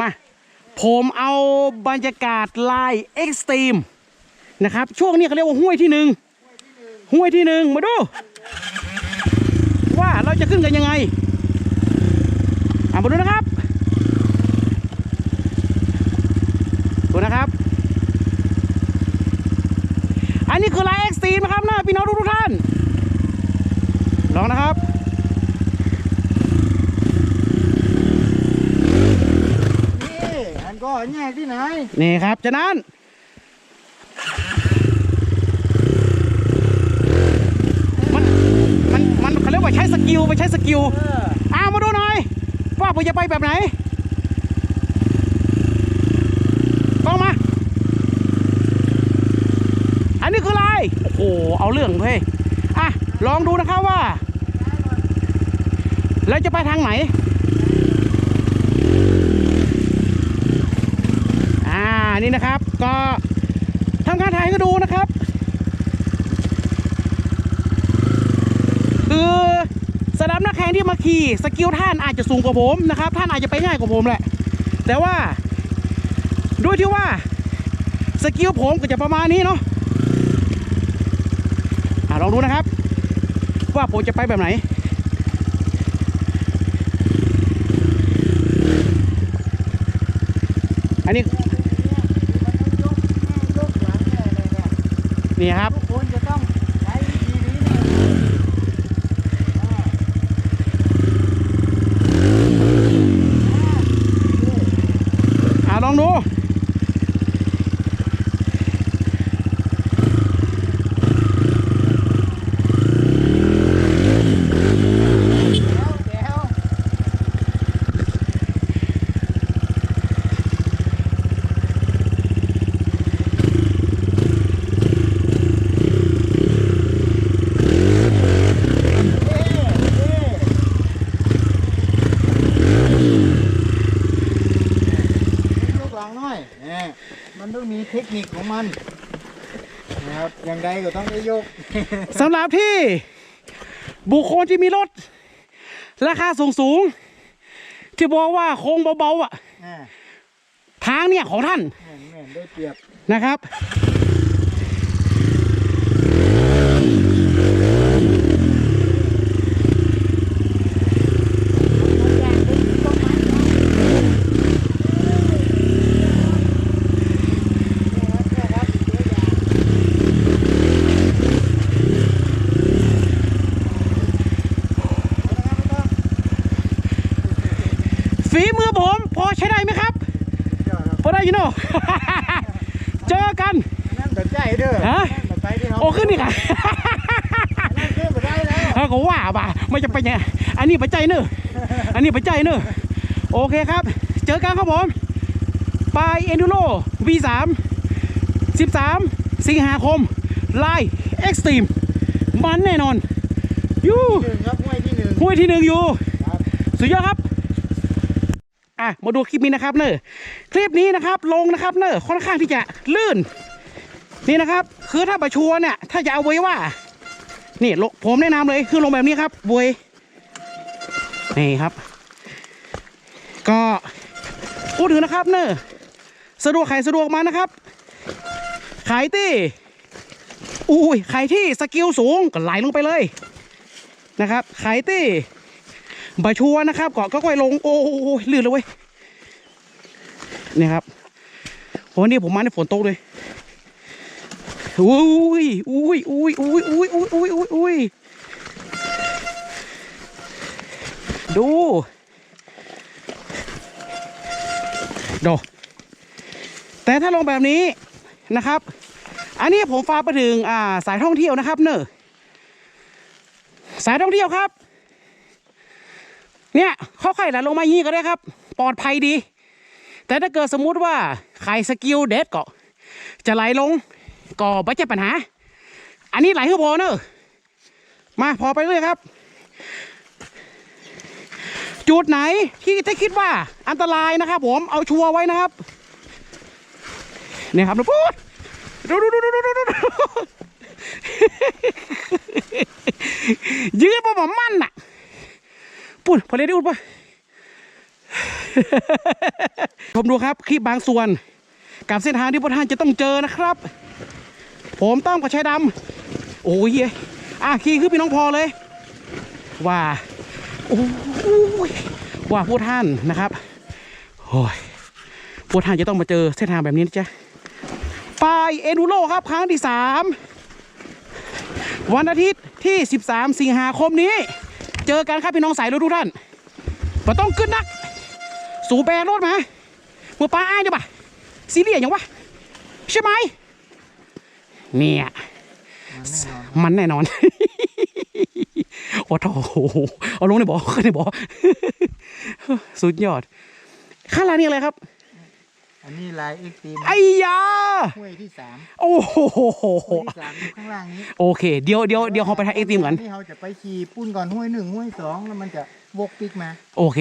มาผมเอาบรรยากาศลายเอ็กซ์ตรีมนะครับช่วงนี้เขาเรียกว่าห้วยที่หนึ่งห้วยที่หนึ่งมาดู ว่าเราจะขึ้นกันยังไงมาดูนะครับดูนะครับ อันนี้คือลายเอ็กซ์ตรีมนะครับนะพี่น้องทุกท่านลองนะครับ นี่อันก็ แยกที่ไหน นี่ครับฉะนั้นมันมันมันเขาเรียกว่าใช้สกิลไปใช้สกิลเอออ้าวมาดูหน่อยว่าผมจะไปแบบไหนต้องมา อันนี้คืออะไร โอ้โห เอาเรื่องเฮ้ยอะ ลองดูนะครับว่าเราจะไปทางไหน อ่า นี่นะครับ ก็ทำการถ่ายก็ดูนะครับ คือสำหรับนักแข่งที่มาขี่สกิลท่านอาจจะสูงกว่าผมนะครับ ท่านอาจจะไปง่ายกว่าผมแหละ แต่ว่าด้วยที่ว่าสกิลผมก็จะประมาณนี้เนาะลองดูนะครับ ว่าผมจะไปแบบไหนอันนี้ มันต้องยกแม่ยกหลังเนี่ยเนี่ยเนี่ครับ ทุกคนจะต้องใช้วิธีนี้เนี่ยอ่า อะลองดู เดี๋ยวเดี๋ยว ยกหลังหน่อยเนี่ย มันต้องมีเทคนิคของมันนะครับอย่างใดก็ต้องได้ยก สำหรับที่ บุคคลที่มีรถ ราคาสูงสูงๆที่บอกว่าโค้งเบาๆอะ อ่าทางเนี่ยของท่าน แม่นแม่นได้เปรียบ นะครับ ผม พอใช้ได้ไหมครับพอได้อยินโนเจอกันนั่นแบบใจเด้อฮะนั่นแบบใจที่เราโอ้ขึ้นอีกอะนั่นขึ้นมาได้แล้วเขาก็ว่าบ่าไม่จะไปเนี่ยอันนี้ปัจจัยเนอะอันนี้ปัจจัยเนอะโอเคครับ เจอกันครับผมปลายเอ็นดูโร V3 13 สิงหาคมลายเอ็กซ์ตรีมมันแน่นอนยูหนึ่งครับห้วยที่หนึ่งห้วยที่หนึ่งอยู่ครับสุดยอดครับ อะมาดูคลิปนี้นะครับเนอะคลิปนี้นะครับลงนะครับเนอะค่อนข้างที่จะลื่น นี่นะครับ คือถ้าประชัวเนี่ยถ้าจะเอาไว้ว่า นี่ลงผมแนะนำเลยคือลงแบบนี้ครับบวยนี่ครับ ก็พูดถึงนะครับเนอะสะดวกใครสะดวกมานะครับ ขายที่อุ้ยขายที่สกิลสูงก็ไหลลงไปเลยนะครับ ขายที่ บาชัวร์นะครับก็ก็ค่อยลงโอ้ยลื่นเลยเว้ยนี่ครับวันนี้ผมมาในฝนตกเลยอุ้ยอุ้ยอุ้ยอุ้ยอุ้ยอุ้ยอุ้ยอุ้ยอุ้ยดูดูแต่ถ้าลงแบบนี้นะครับ อันนี้ผมฝาไปถึงอ่าสายท่องเที่ยวนะครับ เนอะสายท่องเที่ยวครับ เนี่ยค่อยๆไหลลงมางี้ก็ได้ครับ ปลอดภัยดี แต่ถ้าเกิดสมมุติว่าใครสกิลเด็ดก็ จะไหลลงก็ไม่ใช่ปัญหา อันนี้ไหลคือพอเนอะมาพอไปเลยครับ จุดไหนที่ถ้าคิดว่าอันตรายนะครับ ผมเอาชัวร์ไว้นะครับเนี่ยครับนะพูดดูดูดูดูดูดูดูยืนประมาณมันน่ะ ปุ่นพอเลยได้อุ่นปะชมดูครับคลิปบางส่วน กับเส้นทางที่พวกท่านจะต้องเจอนะครับ ผมต้องกับชายดำโอ้ยอะขี่ขึ้นพี่น้องพอเลย ว่าโอ้ยว่าพวกท่านนะครับโอ้ยพวกท่านจะต้องมาเจอเส้นทางแบบนี้นะจ๊ะปายเอนูโรครับครั้งที่สามวันอาทิตย์ที่ 13 สิงหาคมนี้ เจอกันครับพี่น้องสายรถทุกท่านมาต้องขึ้นนัก สูแบรถมาเมื่อป้าอ้ายเนี่ยปะซีเรียสยังวะใช่ไหมเนี่ยมันแน่นอน โอ้โหเอาลงในบ่อขึ้นในบ่อสุดยอดข้าลานี่อะไรครับ อันนี้ลายเอ็กซ์ตรีมไอ้ยาห้วยที่สามโอ้โหห้วยที่สามอยู่ข้างล่างนี้โอเค เดี๋ยวเดี๋ยวเดี๋ยวเราไปทางเอ็กซ์ตรีมกันนี่เราจะไปขี่ปุ้นก่อนห้วยหนึ่งห้วยสองแล้วมันจะวกปิกมา โอเค